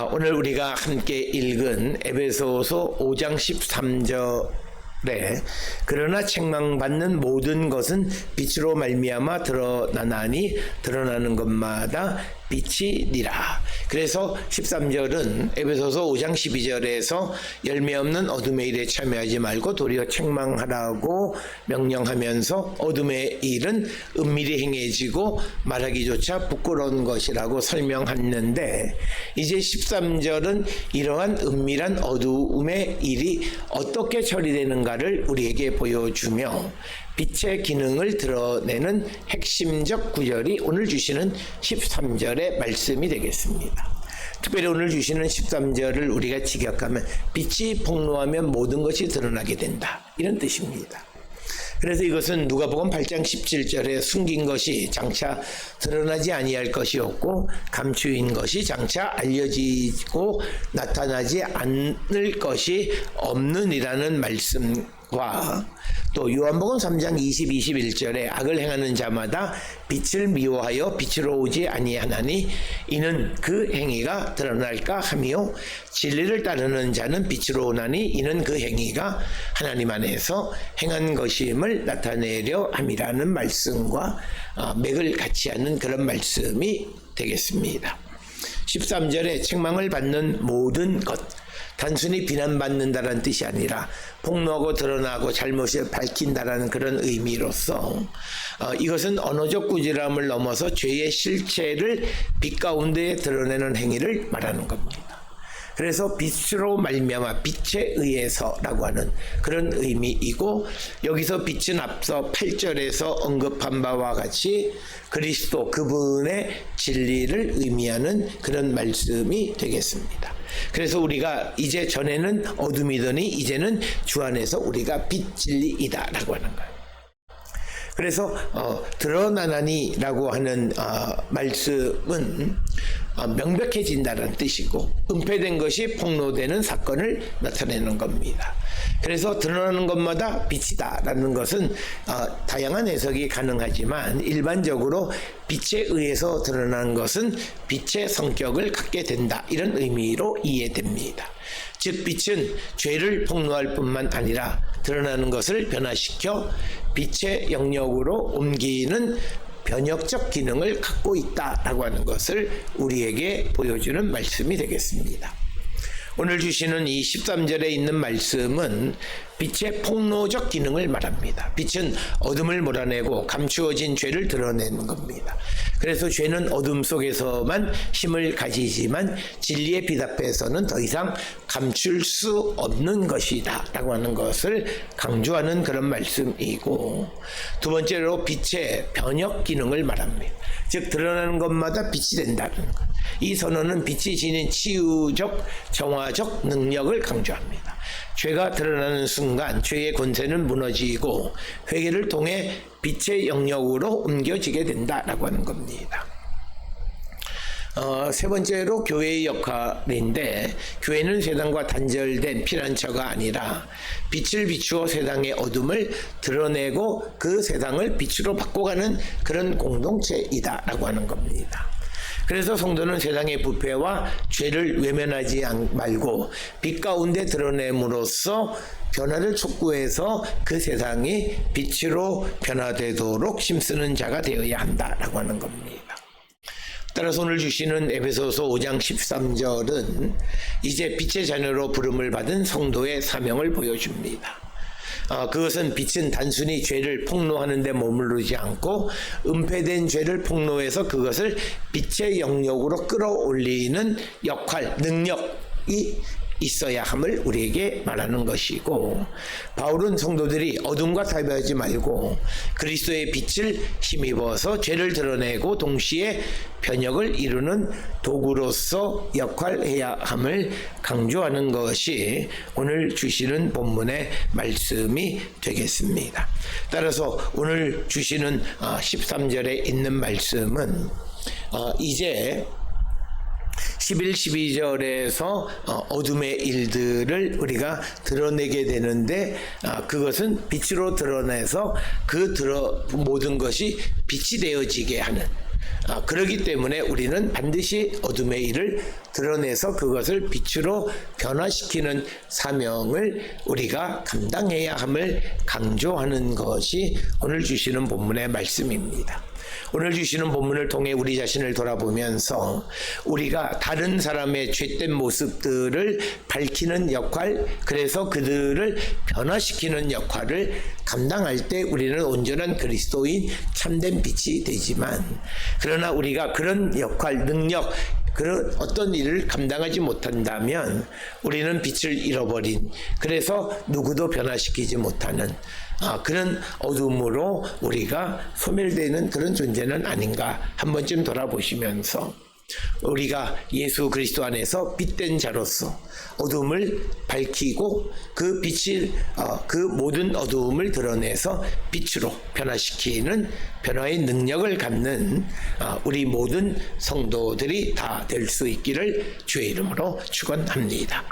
아, 오늘 우리가 함께 읽은 에베소서 5장 13절에 그러나 책망받는 모든 것은 빛으로 말미암아 드러나나니 드러나는 것마다 빛이 니라. 그래서 13절은 에베소서 5장 12절에서 열매 없는 어둠의 일에 참여하지 말고 도리어 책망하라고 명령하면서 어둠의 일은 은밀히 행해지고 말하기조차 부끄러운 것이라고 설명했는데 이제 13절은 이러한 은밀한 어두움의 일이 어떻게 처리되는가를 우리에게 보여주며 빛의 기능을 드러내는 핵심적 구절이 오늘 주시는 13절의 말씀이 되겠습니다. 특별히 오늘 주시는 13절을 우리가 직역하면 빛이 폭로하면 모든 것이 드러나게 된다. 이런 뜻입니다. 그래서 이것은 누가복음 8장 17절에 숨긴 것이 장차 드러나지 아니할 것이었고 감추인 것이 장차 알려지고 나타나지 않을 것이 없는이라는 말씀 과또 요한복음 3장 20, 21절에 악을 행하는 자마다 빛을 미워하여 빛으로 오지 아니하나니 이는 그 행위가 드러날까 하며 진리를 따르는 자는 빛으로 오나니 이는 그 행위가 하나님 안에서 행한 것임을 나타내려 함이라는 말씀과 어, 맥을 같이 하는 그런 말씀이 되겠습니다. 13절에 책망을 받는 모든 것 단순히 비난받는다는 뜻이 아니라 폭로하고 드러나고 잘못을 밝힌다라는 그런 의미로서 어, 이것은 언어적 꾸지람을 넘어서 죄의 실체를 빛 가운데 드러내는 행위를 말하는 겁니다. 그래서 빛으로 말미암아 빛에 의해서라고 하는 그런 의미이고 여기서 빛은 앞서 8절에서 언급한 바와 같이 그리스도 그분의 진리를 의미하는 그런 말씀이 되겠습니다. 그래서 우리가 이제 전에는 어둠이더니 이제는 주 안에서 우리가 빛 진리이다라고 하는 거예요. 그래서 어, 드러나나니라고 하는 어, 말씀은 어, 명백해진다는 뜻이고 은폐된 것이 폭로되는 사건을 나타내는 겁니다. 그래서 드러나는 것마다 빛이다라는 것은 어, 다양한 해석이 가능하지만 일반적으로 빛에 의해서 드러나는 것은 빛의 성격을 갖게 된다 이런 의미로 이해됩니다. 즉 빛은 죄를 폭로할 뿐만 아니라 드러나는 것을 변화시켜 빛의 영역으로 옮기는 변혁적 기능을 갖고 있다라고 하는 것을 우리에게 보여주는 말씀이 되겠습니다. 오늘 주시는 이 13절에 있는 말씀은 빛의 폭로적 기능을 말합니다. 빛은 어둠을 몰아내고 감추어진 죄를 드러내는 겁니다. 그래서 죄는 어둠 속에서만 힘을 가지지만 진리의 빛 앞에서는 더 이상 감출 수 없는 것이다. 라고 하는 것을 강조하는 그런 말씀이고 두 번째로 빛의 변혁 기능을 말합니다. 즉 드러나는 것마다 빛이 된다는 것. 이 선언은 빛이 지닌 치유적 정화적 능력을 강조합니다. 죄가 드러나는 순간 죄의 권세는 무너지고 회개를 통해 빛의 영역으로 옮겨지게 된다라고 하는 겁니다. 어, 세 번째로 교회의 역할인데 교회는 세상과 단절된 피난처가 아니라 빛을 비추어 세상의 어둠을 드러내고 그 세상을 빛으로 바꿔가는 그런 공동체이다라고 하는 겁니다. 그래서 성도는 세상의 부패와 죄를 외면하지 말고 빛 가운데 드러냄으로써 변화를 촉구해서 그 세상이 빛으로 변화되도록 힘쓰는 자가 되어야 한다라고 하는 겁니다. 따라서 오늘 주시는 에베소서 5장 13절은 이제 빛의 자녀로 부름을 받은 성도의 사명을 보여줍니다. 어, 그것은 빛은 단순히 죄를 폭로하는 데 머무르지 않고 은폐된 죄를 폭로해서 그것을 빛의 영역으로 끌어올리는 역할, 능력이 있어야 함을 우리에게 말하는 것이고 바울은 성도들이 어둠과 타협하지 말고 그리스도의 빛을 힘입어서 죄를 드러내고 동시에 변혁을 이루는 도구로서 역할해야 함을 강조하는 것이 오늘 주시는 본문의 말씀이 되겠습니다. 따라서 오늘 주시는 13절에 있는 말씀은 어, 이제 11, 12절에서 어둠의 일들을 우리가 드러내게 되는데 아, 그것은 빛으로 드러내서 그 드러 모든 것이 빛이 되어지게 하는 아, 그러기 때문에 우리는 반드시 어둠의 일을 드러내서 그것을 빛으로 변화시키는 사명을 우리가 감당해야 함을 강조하는 것이 오늘 주시는 본문의 말씀입니다. 오늘 주시는 본문을 통해 우리 자신을 돌아보면서 우리가 다른 사람의 죄된 모습들을 밝히는 역할, 그래서 그들을 변화시키는 역할을 감당할 때 우리는 온전한 그리스도인 참된 빛이 되지만 그러나 우리가 그런 역할, 능력, 그런 어떤 일을 감당하지 못한다면 우리는 빛을 잃어버린 그래서 누구도 변화시키지 못하는 아, 그런 어둠으로 우리가 소멸되는 그런 존재는 아닌가 한 번쯤 돌아보시면서 우리가 예수 그리스도 안에서 빛된 자로서 어둠을 밝히고 그 빛이 어, 그 모든 어두움을 드러내서 빛으로 변화시키는 변화의 능력을 갖는 어, 우리 모든 성도들이 다 될 수 있기를 주의 이름으로 축원합니다.